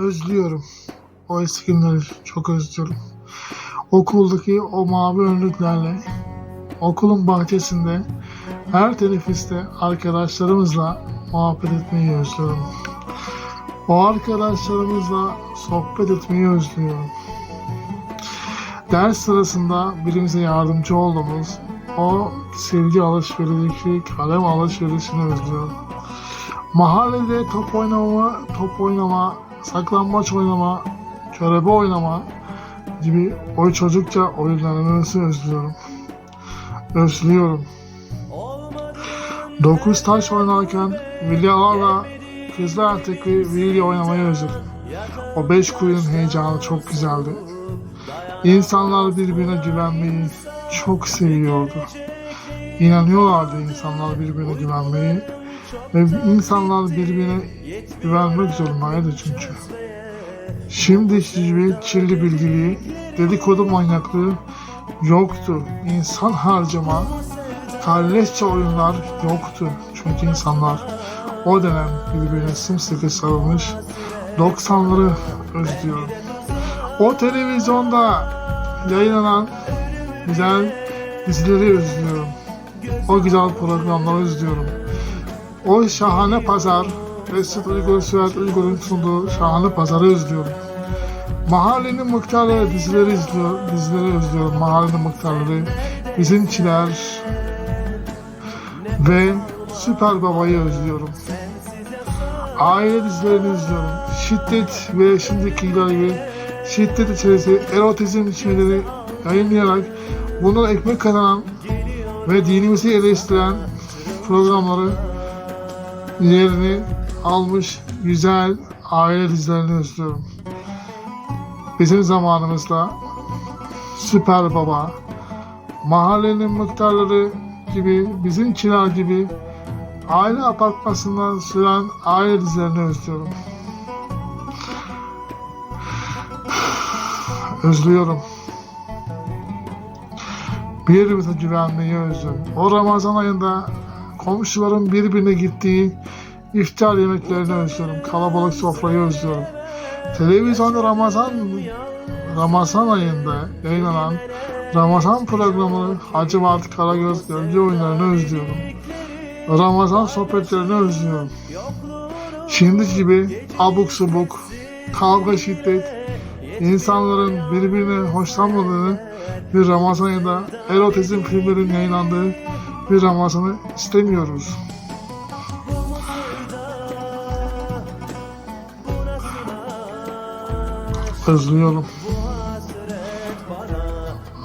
özlüyorum. O eski günleri çok özlüyorum. Okuldaki o mavi önlüklerle okulun bahçesinde her teneffüste arkadaşlarımızla muhabbet etmeyi özlüyorum. O arkadaşlarımızla sohbet etmeyi özlüyorum. Ders sırasında birimize yardımcı olduğumuz o silgi alışverişi, kalem alışverişini özlüyorum. Mahallede top oynama, top oynama, saklambaç oynama, körebe oynama gibi o çocukça oyunlarını özlüyorum. Özlüyorum. Dokuz taş oynarken Vilyalarla kızlar artık Vilya oynamayı özledim. O beş kuyunun heyecanı çok güzeldi. İnsanlar birbirine güvenmeyi çok seviyordu. İnanıyorlardı insanlar birbirine güvenmeyi. Ve insanlar birbirine güvenmek zorundaydı çünkü. Şimdi gibi kirli bilgiliği, dedikodu manyaklığı yoktu. İnsan harcama, kalleşçe oyunlar yoktu. Çünkü insanlar o dönem birbirine sımsıkı sarılmış 90'ları özlüyorum. O televizyonda yayınlanan güzel dizileri özlüyorum. O güzel programları özlüyorum. O şahane pazar, Mesut Uygur, Sürat Uygur'un sunduğu şahane pazarı özlüyorum. Mahallenin Mıktarları dizileri izliyor, dizileri özlüyorum. Mahallenin Mıktarları, Bizimkiler ve Süper Baba'yı özlüyorum. Aile dizilerini izliyorum. Şiddet ve şimdikiler gibi şiddet içerisi erotizm içerileri yayınlayarak bundan ekmek kazanan ve dinimizi eleştiren programları yerini almış güzel aile dizilerini özlüyorum. Bizim zamanımızda Süper Baba, mahallenin muhtarları gibi, bizimkiler gibi aile apartmasından süren aile dizilerini özlüyorum. Özlüyorum. Birbirimize güvenmeyi özlüyorum. O Ramazan ayında komşuların birbirine gittiği iftar yemeklerini özlüyorum. Kalabalık sofrayı özlüyorum. Televizyonda Ramazan Ramazan ayında yayınlanan Ramazan programını Hacı Vat Karagöz gölge oyunlarını özlüyorum. Ramazan sohbetlerini özlüyorum. Şimdi gibi abuk subuk, kavga şiddet, insanların birbirine hoşlanmadığını bir Ramazan ayında erotizm filmlerin yayınlandığı bir Ramazan'ı istemiyoruz. Özlüyorum.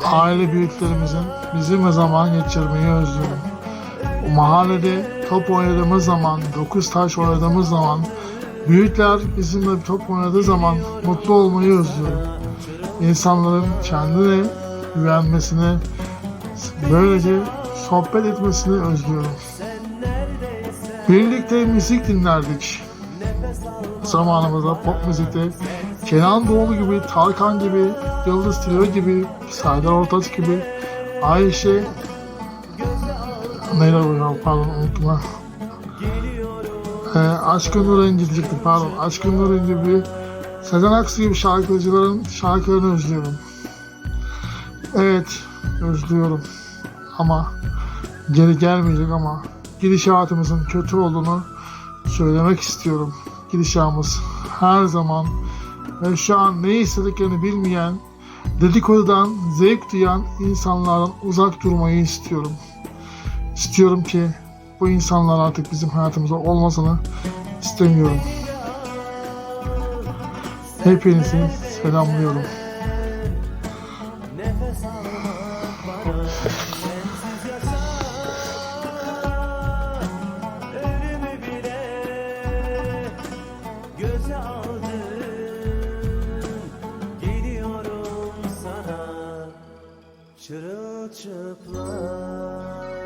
Aile büyüklerimizin bizimle zaman geçirmeyi özlüyorum. Mahallede top oynadığımız zaman, dokuz taş oynadığımız zaman, büyükler bizimle top oynadığı zaman mutlu olmayı özlüyorum. İnsanların kendine güvenmesini, böylece sohbet etmesini özlüyorum. Birlikte müzik dinlerdik. Zamanımızda pop müzikte Kenan Doğulu gibi, Tarkan gibi, Yıldız Tilbe gibi, Serdar Ortaç gibi, Ayşe Neyler bu ya pardon unuttum ha. Ee, Aşkın Nur Engi diyecektim pardon. Aşkın Nur Engi gibi Sezen Aksu gibi şarkıcıların şarkılarını özlüyorum. Evet özlüyorum. Ama geri gelmeyecek ama gidişatımızın kötü olduğunu söylemek istiyorum. Gidişatımız her zaman ve şu an ne istediklerini bilmeyen, dedikodudan zevk duyan insanlardan uzak durmayı istiyorum. İstiyorum ki bu insanlar artık bizim hayatımızda olmasını istemiyorum. Hepinizi selamlıyorum. Çırılçıplak